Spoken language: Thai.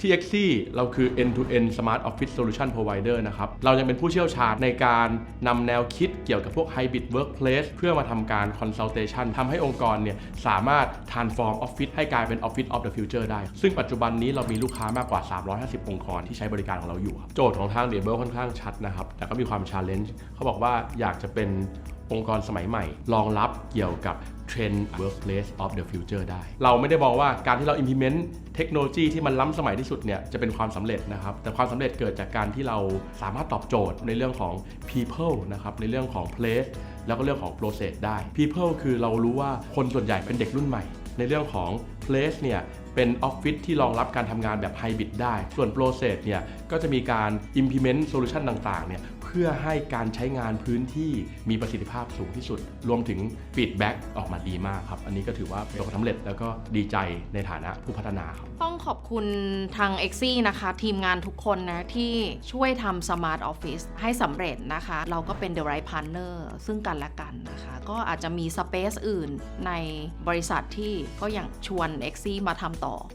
ที่ x อเราคือ end to end smart office solution provider นะครับ เรายังเป็นผู้เชี่ยวชาญในการนำแนวคิดเกี่ยวกับพวก hybrid workplace เพื่อมาทำการ consultation ทำให้องค์กรเนี่ยสามารถ transform office ให้กลายเป็น office of the future ได้ ซึ่งปัจจุบันนี้เรามีลูกค้ามากกว่า 350 องค์กรที่ใช้บริการของเราอยู่ครับโจทย์ของทาง d e b l e ค่อนข้างชัดนะครับ แต่ก็มีความ challenge เขาบอกว่าอยากจะเป็นองค์กรสมัยใหม่ รองรับเกี่ยวกับ เทรนด์ workplace of the future ได้ เราไม่ได้มองว่าการที่เรา implement เทคโนโลยีที่มันล้ำสมัยที่สุดเนี่ยจะเป็นความสำเร็จนะครับ แต่ความสำเร็จเกิดจากการที่เราสามารถตอบโจทย์ในเรื่องของ people นะครับ ในเรื่องของ place แล้วก็เรื่องของ process ได้ people คือเรารู้ว่าคนส่วนใหญ่เป็นเด็กรุ่นใหม่ ในเรื่องของ place เนี่ย เป็นออฟฟิศที่รองรับการทำงานแบบไฮบริดได้ ส่วน process เนี่ยก็จะมีการ implement solution ต่างๆเนี่ยเพื่อให้การใช้งานพื้นที่มีประสิทธิภาพสูงที่สุด รวมถึง feedback ออกมาดีมากครับ อันนี้ก็ถือว่าเป็นความสำเร็จแล้วก็ดีใจในฐานะผู้พัฒนาครับ ต้องขอบคุณทาง e x i นะคะ ทีมงานทุกคนนะ ที่ช่วยทำ Smart Office ให้สำเร็จนะคะ เราก็เป็น The Right Partner ซึ่งกันและกันนะคะ ก็อาจจะมี Space อื่นในบริษัทที่ก็ยังชวน e x i มาทำต่อ哦。